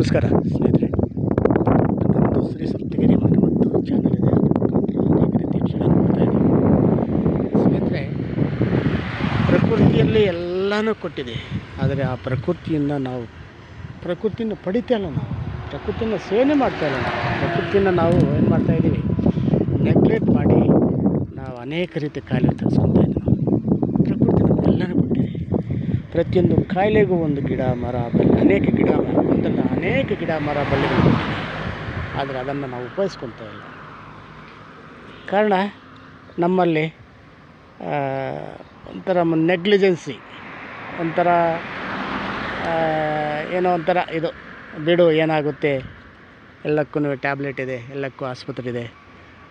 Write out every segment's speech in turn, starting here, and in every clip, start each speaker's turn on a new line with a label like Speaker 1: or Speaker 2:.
Speaker 1: ನಮಸ್ಕಾರ ಸ್ನೇಹಿತರೆ ನಮ್ಮದು ಶ್ರೀ ಸಪ್ತಗಿರಿ ಮನವತ್ತು ಚಾನಲ್ ಇದೆ. ಅನೇಕ ರೀತಿ ಕ್ಷಣ ನೋಡ್ತಾ ಇದ್ದೀವಿ ಸ್ನೇಹಿತರೆ, ಪ್ರಕೃತಿಯಲ್ಲಿ ಎಲ್ಲನೂ ಕೊಟ್ಟಿದೆ. ಆದರೆ ಆ ಪ್ರಕೃತಿಯಿಂದ ನಾವು, ಪ್ರಕೃತಿಯನ್ನು ಪಡಿತಾ ಇಲ್ಲ ನಾವು. ಪ್ರಕೃತಿಯನ್ನು ಸೇವನೆ ಮಾಡ್ತಾ ಇಲ್ಲ ನಾವು. ಪ್ರಕೃತಿನ ನಾವು ಏನು ಮಾಡ್ತಾ ಇದ್ದೀವಿ ನೆಗ್ಲೆಕ್ಟ್ ಮಾಡಿ ನಾವು ಅನೇಕ ರೀತಿ ಕಾಯಿಲೆ ತರಿಸ್ಕೊತಾ ಇದ್ದೀವಿ. ಪ್ರಕೃತಿ ನಮಗೆಲ್ಲನೂ ಕೊಟ್ಟಿದೆ. ಪ್ರತಿಯೊಂದು ಕಾಯಿಲೆಗೂ ಒಂದು ಗಿಡ, ಮರ ಅನೇಕ ಗಿಡ, ಮರ, ಒಂದಲ್ಲ ಅನೇಕ ಗಿಡ ಮರ ಬಳ್ಳಿಗಳು ಆದರೆ ಅದನ್ನು ನಾವು ಉಪಯೋಗಿಸ್ಕೊತಾ ಇಲ್ಲ. ಕಾರಣ ನಮ್ಮಲ್ಲಿ ಒಂಥರ ನೆಗ್ಲಿಜೆನ್ಸಿ, ಒಂಥರ ಏನೋ ಒಂಥರ ಇದು, ಬಿಡು, ಏನಾಗುತ್ತೆ? ಎಲ್ಲಕ್ಕೂ ಟ್ಯಾಬ್ಲೆಟ್ ಇದೆ, ಎಲ್ಲಕ್ಕೂ ಆಸ್ಪತ್ರೆ ಇದೆ.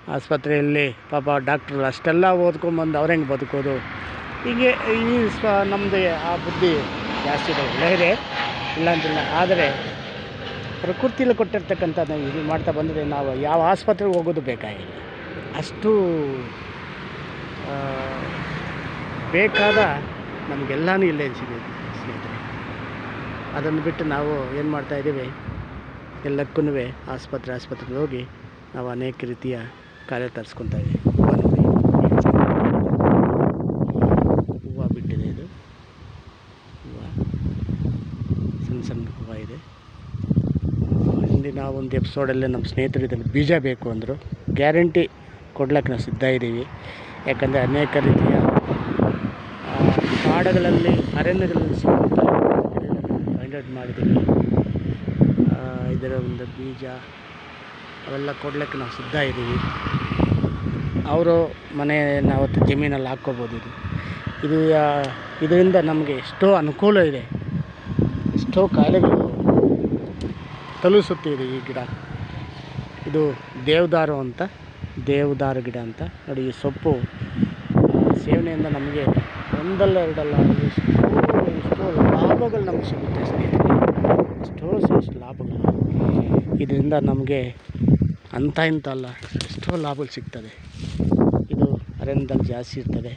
Speaker 1: ಆಸ್ಪತ್ರೆಯಲ್ಲಿ ಪಾಪ ಡಾಕ್ಟ್ರು ಅಷ್ಟೆಲ್ಲ ಓದ್ಕೊಂಬಂದು ಅವ್ರು ಹೆಂಗೆ ಬದುಕೋದು? ಹೀಗೆ, ಈ ಸ್ವ ನಮ್ಮದು ಆ ಬುದ್ಧಿ ಜಾಸ್ತಿ ಇದೆ. ಒಳ್ಳೆಯದೇ ಇದೆ ಇಲ್ಲ. ಅಂತಿಲ್ಲ ಆದರೆ ಪ್ರಕೃತಿಯಲ್ಲಿ ಕೊಟ್ಟಿರ್ತಕ್ಕಂಥದ್ದು ಇದು ಮಾಡ್ತಾ ಬಂದರೆ ನಾವು ಯಾವ ಆಸ್ಪತ್ರೆಗೆ ಹೋಗೋದು ಬೇಕಾಗಿಲ್ಲ. ಅಷ್ಟು ಬೇಕಾದ ನಮಗೆಲ್ಲನೂ ಇಲ್ಲೇ ಸಿಗುತ್ತೆ ಸ್ನೇಹಿತರೆ. ಅದನ್ನು ಬಿಟ್ಟು ನಾವು ಏನು ಮಾಡ್ತಾಯಿದ್ದೀವಿ ಎಲ್ಲಕ್ಕೂ ಆಸ್ಪತ್ರೆ, ಆಸ್ಪತ್ರೆಗೆ ಹೋಗಿ ನಾವು ಅನೇಕ ರೀತಿಯ ಕಾರ್ಯ ತರಿಸ್ಕೊತಾ ಇದ್ದೀವಿ ಹೂವು ನೋಡಿ ಹೂವು ಬಿಟ್ಟಿದೆ ಇದು ಹೂವು ಸಣ್ಣ ಸಣ್ಣ ಹೂವು ಇದೆ ಹಿಂದಿನ ಒಂದು ಎಪಿಸೋಡಲ್ಲೇ ನಮ್ಮ ಸ್ನೇಹಿತರು ಇದನ್ನು ಬೀಜ ಬೇಕು ಅಂದರು. ಗ್ಯಾರಂಟಿ ಕೊಡ್ಲಿಕ್ಕೆ ನಾವು ಸಿದ್ಧ ಇದ್ದೀವಿ. ಯಾಕಂದರೆ ಅನೇಕ ರೀತಿಯ ಕಾಡುಗಳಲ್ಲಿ, ಅರಣ್ಯಗಳಲ್ಲಿ ಸಿಗುವಂಥ ಫೈಂಡ್ ಮಾಡಿದ್ದೀವಿ. ಇದರ ಒಂದು ಬೀಜ ಅವೆಲ್ಲ ಕೊಡ್ಲಿಕ್ಕೆ ನಾವು ಸಿದ್ಧ ಇದ್ದೀವಿ. ಅವರು ಮನೆಯನ್ನು ಅವತ್ತು ಜಮೀನಲ್ಲಿ ಹಾಕ್ಕೋಬೋದು ಇದು. ಇದು ಇದರಿಂದ ನಮಗೆ ಎಷ್ಟೋ ಅನುಕೂಲ ಇದೆ. ಎಷ್ಟೋ ಕಾಯಿಲೆಗಳು ತಲುಸುತ್ತಿದೆ ಈ ಗಿಡ. ಇದು ದೇವದಾರು ಅಂತ, ದೇವದಾರು ಗಿಡ ಅಂತ. ನೋಡಿ, ಈ ಸೊಪ್ಪು ಸೇವನೆಯಿಂದ ನಮಗೆ ಒಂದಲ್ಲ ಎರಡಲ್ಲ ಎಷ್ಟೋ ಎಷ್ಟೋ ಲಾಭಗಳು ನಮಗೆ ಸಿಗುತ್ತೆ ಸ್ನೇಹಿತರೆ ಎಷ್ಟೋ ಲಾಭಗಳು. ಇದರಿಂದ ನಮಗೆ ಅಂತ ಇಂಥ ಅಲ್ಲ, ಎಷ್ಟೋ ಲಾಭಗಳು ಸಿಗ್ತದೆ. ಇದು ಅರಣ್ಯದಲ್ಲಿ ಜಾಸ್ತಿ ಇರ್ತದೆ.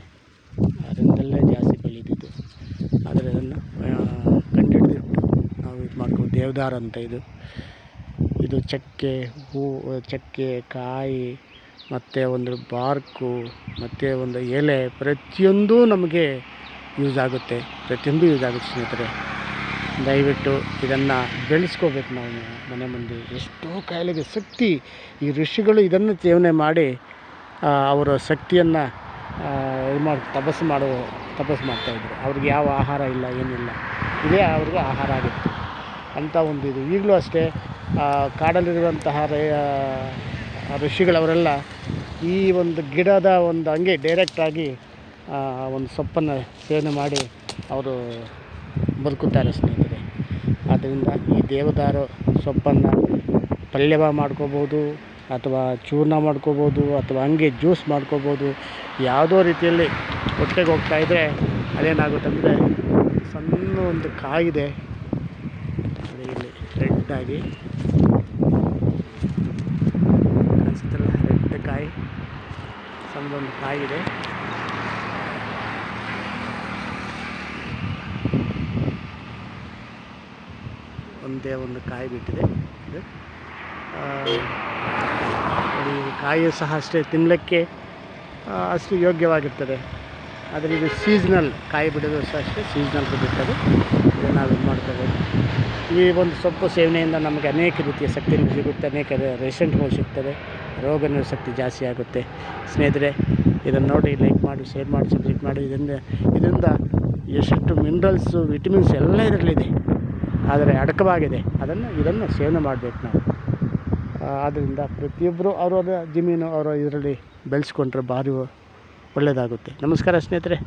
Speaker 1: ಅರಣ್ಯದಲ್ಲೇ ಜಾಸ್ತಿ ಬೆಳೀತಿದ್ದು ಆದರೆ ಅದನ್ನು ನಾವು ಇದು ಮಾಡ್ಕೊಂಡು ದೇವದಾರು ಅಂತ ಇದು. ಇದು ಚಕ್ಕೆ, ಹೂ, ಚಕ್ಕೆ, ಕಾಯಿ, ಮತ್ತು ಒಂದು ಬಾರ್ಕು, ಮತ್ತು ಒಂದು ಎಲೆ ಪ್ರತಿಯೊಂದು ನಮಗೆ ಯೂಸ್ ಆಗುತ್ತೆ. ಪ್ರತಿಯೊಂದು ಯೂಸ್ ಆಗುತ್ತೆ ಸ್ನೇಹಿತರೆ. ದಯವಿಟ್ಟು ಇದನ್ನು ಬೆಳೆಸ್ಕೋಬೇಕು ನಾವು ಮನೆ ಮುಂದೆ. ಎಷ್ಟೋ ಕಾಯಿಲೆಗೆ ಶಕ್ತಿ ಈ ಋಷಿಗಳು ಇದನ್ನು ಸೇವನೆ ಮಾಡಿ ಅವರ ಶಕ್ತಿಯನ್ನು ಇದು ಮಾಡಿ, ತಪಸ್ಸು ಮಾಡೋ ತಪಸ್ಸು ಮಾಡ್ತಾಯಿದ್ರು ಅವ್ರಿಗೆ ಯಾವ ಆಹಾರ ಇಲ್ಲ, ಏನಿಲ್ಲ. ಇದೇ ಅವ್ರಿಗೆ ಆಹಾರ ಆಗಿತ್ತು. ಅಂಥ ಒಂದು ಇದು. ಈಗಲೂ ಅಷ್ಟೇ ಕಾಡಲ್ಲಿರುವಂತಹ ರೈ- ಋಷಿಗಳವರೆಲ್ಲ ಈ ಒಂದು ಗಿಡದ ಒಂದು ಹಂಗೆ ಡೈರೆಕ್ಟಾಗಿ ಒಂದು ಸೊಪ್ಪನ್ನು ಸೇವನೆ ಮಾಡಿ ಅವರು ಬದುಕುತ್ತಾರೆ ಸ್ನೇಹಿತರೆ. ಆದ್ದರಿಂದ ಈ ದೇವದಾರು ಸೊಪ್ಪನ್ನು ಪಲ್ಯವ ಮಾಡ್ಕೋಬೋದು ಅಥವಾ ಚೂರ್ಣ ಮಾಡ್ಕೋಬೋದು ಅಥವಾ ಹಂಗೆ ಜ್ಯೂಸ್ ಮಾಡ್ಕೋಬೋದು, ಯಾವುದೋ ರೀತಿಯಲ್ಲಿ ಹೊಟ್ಟೆಗೆ ಹೋಗ್ತಾಯಿದ್ರೆ ಅದೇನಾಗುತ್ತಂದರೆ ಸಣ್ಣ ಒಂದು ಕಾಯಿದೆ. ಅದೇ ಇಲ್ಲಿ ರೆಡ್ ಆಗಿ. ಕಾಣಿಸುತ್ತಲ್ಲ ರೆಡ್ ಕಾಯಿ, ಸಣ್ಣದೊಂದು ಕಾಯಿ ಇದೆ ಒಂದೇ ಒಂದು ಕಾಯಿ ಬಿಟ್ಟಿದೆ ಇದು. ಕಾಯಿ ಸಹ ಅಷ್ಟೇ ತಿನ್ನಲಿಕ್ಕೆ ಅಷ್ಟು ಯೋಗ್ಯವಾಗಿರ್ತದೆ. ಆದರೆ ಇದು ಸೀಸ್ನಲ್ ಕಾಯಿ ಬಿಡೋದು ಸಹ ಅಷ್ಟೇ ಸೀಸ್ನಲ್ ಬಿಡುತ್ತದೆ ನಾವು ಇದು ಮಾಡ್ಕೋಬೋದು. ಈ ಒಂದು ಸೊಪ್ಪು ಸೇವನೆಯಿಂದ ನಮಗೆ ಅನೇಕ ರೀತಿಯ ಶಕ್ತಿ ಸಿಗುತ್ತೆ, ಅನೇಕ ರೇಷನ್ಗಳು ಸಿಗ್ತದೆ, ರೋಗ ಶಕ್ತಿ ಜಾಸ್ತಿ ಆಗುತ್ತೆ. ಸ್ನೇಹಿತರೆ, ಇದನ್ನು ನೋಡಿ ಲೈಕ್ ಮಾಡಿ ಶೇರ್ ಮಾಡಿ ಸಬ್ಸ್ಕ್ರೈಬ್ ಮಾಡಿ. ಇದರಿಂದ ಇದರಿಂದ ಎಷ್ಟು ಮಿನರಲ್ಸು ವಿಟಮಿನ್ಸ್ ಎಲ್ಲ ಇದರಲ್ಲಿದೆ ಆದರೆ ಅಡಕವಾಗಿದೆ. ಅದನ್ನು, ಇದನ್ನು ಸೇವನೆ ಮಾಡಬೇಕು ನಾವು. ಆದ್ದರಿಂದ ಪ್ರತಿಯೊಬ್ಬರು ಅವರವರ ಜಮೀನು ಅವರ ಇದರಲ್ಲಿ ಬೆಳೆಸ್ಕೊಂಡ್ರೆ ಭಾರಿ ಒಳ್ಳೆಯದಾಗುತ್ತೆ ನಮಸ್ಕಾರ ಸ್ನೇಹಿತರೆ.